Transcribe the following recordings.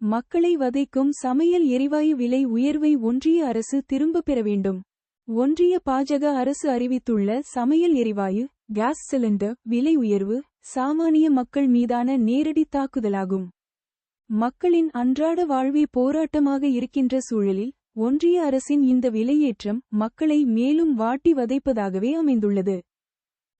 மக்களை வதைக்கும் சமையல் எரிவாயு விலை உயர்வை ஒன்றிய அரசு திரும்பப் பெற வேண்டும். ஒன்றிய பாஜக அரசு அறிவித்துள்ள சமையல் எரிவாயு கேஸ் சிலிண்டர் விலை உயர்வு சாமானிய மக்கள் மீதான நேரடி தாக்குதலாகும். மக்களின் அன்றாட வாழ்வே போராட்டமாக இருக்கின்ற சூழலில் ஒன்றிய அரசின் இந்த விலையேற்றம் மக்களை மேலும் வாட்டி வதைப்பதாகவே அமைந்துள்ளது.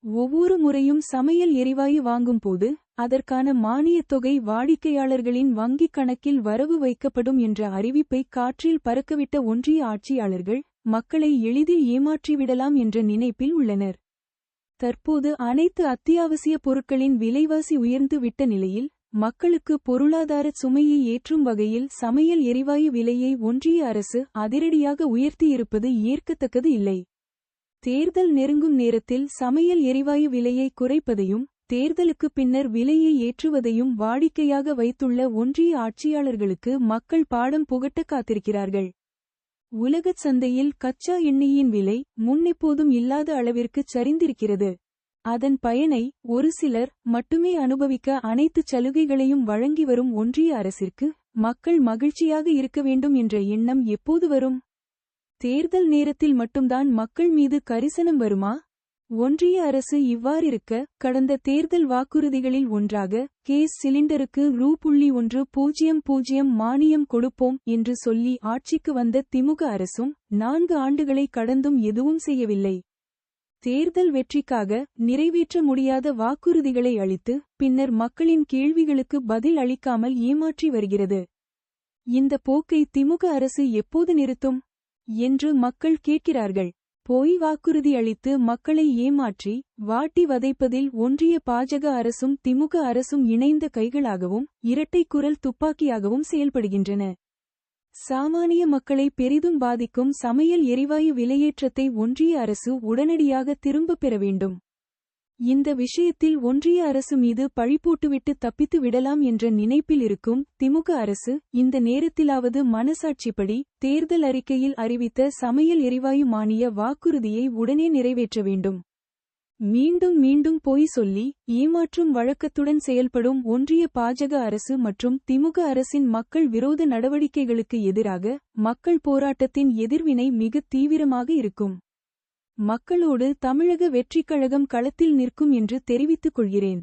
ஒவ்வொரு முறையும் சமையல் எரிவாயு வாங்கும்போது அதற்கான மானியத் தொகை வாடிக்கையாளர்களின் வங்கிக் கணக்கில் வரவு வைக்கப்படும் என்ற அறிவிப்பை காற்றில் பறக்கவிட்ட ஒன்றிய ஆட்சியாளர்கள் மக்களை எளிதில் ஏமாற்றிவிடலாம் என்ற நினைப்பில் உள்ளனர். தற்போது அனைத்து அத்தியாவசிய பொருட்களின் விலைவாசி உயர்ந்து விட்ட நிலையில் மக்களுக்கு பொருளாதார சுமையை ஏற்றும் வகையில் சமையல் எரிவாயு விலையை ஒன்றிய அரசு அதிரடியாக உயர்த்தியிருப்பது ஏற்கத்தக்கது இல்லை. தேர்தல் நெருங்கும் நேரத்தில் சமையல் எரிவாயு விலையை குறைப்பதையும் தேர்தலுக்கு பின்னர் விலையை ஏற்றுவதையும் வாடிக்கையாக வைத்துள்ள ஒன்றிய ஆட்சியாளர்களுக்கு மக்கள் பாடம் புகட்ட காத்திருக்கிறார்கள். உலகச் சந்தையில் கச்சா எண்ணெயின் விலை முன்னெப்போதும் இல்லாத அளவிற்குச் சரிந்திருக்கிறது. அதன் பயனை ஒரு சிலர் மட்டுமே அனுபவிக்க அனைத்து சலுகைகளையும் வழங்கி வரும் ஒன்றிய அரசிற்கு மக்கள் மகிழ்ச்சியாக இருக்க வேண்டும் என்ற எண்ணம் எப்போது வரும்? தேர்தல் நேரத்தில் மட்டும்தான் மக்கள் மீது கரிசனம் வருமா? ஒன்றிய அரசு இவ்வாறிருக்க கடந்த தேர்தல் வாக்குறுதிகளில் ஒன்றாக கேஸ் சிலிண்டருக்கு ரூ. புள்ளி ஒன்று பூஜ்ஜியம் பூஜ்ஜியம் மானியம் கொடுப்போம் என்று சொல்லி ஆட்சிக்கு வந்த திமுக அரசும் நான்கு ஆண்டுகளை கடந்தும் எதுவும் செய்யவில்லை. தேர்தல் வெற்றிக்காக நிறைவேற்ற முடியாத வாக்குறுதிகளை அளித்து பின்னர் மக்களின் கேள்விகளுக்கு பதில் அளிக்காமல் ஏமாற்றி வருகிறது. இந்த போக்கை திமுக அரசு எப்போது நிறுத்தும்? என்று மக்கள் கேட்கிறார்கள். பொய் வாக்குறுதி அளித்து மக்களை ஏமாற்றி வாட்டி வதைப்பதில் ஒன்றிய பாஜக அரசும் திமுக அரசும் இணைந்த கைகளாகவும் இரட்டை குரல் துப்பாக்கியாகவும் செயல்படுகின்றன. சாமானிய மக்களை பெரிதும் பாதிக்கும் சமையல் எரிவாயு விலையேற்றத்தை ஒன்றிய அரசு உடனடியாக திரும்பப் பெற வேண்டும். இந்த விஷயத்தில் ஒன்றிய அரசு மீது பழிபோட்டுவிட்டு தப்பித்து விடலாம் என்ற நினைப்பில் இருக்கும் திமுக அரசு இந்த நேரத்திலாவது மனசாட்சிப்படி தேர்தல் அறிக்கையில் அறிவித்த சமையல் எரிவாயு மானிய வாக்குறுதியை உடனே நிறைவேற்ற வேண்டும். மீண்டும் மீண்டும் பொய் சொல்லி ஏமாற்றும் வழக்கத்துடன் செயல்படும் ஒன்றிய பாஜக அரசு மற்றும் திமுக அரசின் மக்கள் விரோத நடவடிக்கைகளுக்கு எதிராக மக்கள் போராட்டத்தின் எதிர்வினை மிக தீவிரமாக இருக்கும். மக்களோடு தமிழக வெற்றிக் கழகம் களத்தில் நிற்கும் என்று தெரிவித்துக் கொள்கிறேன்.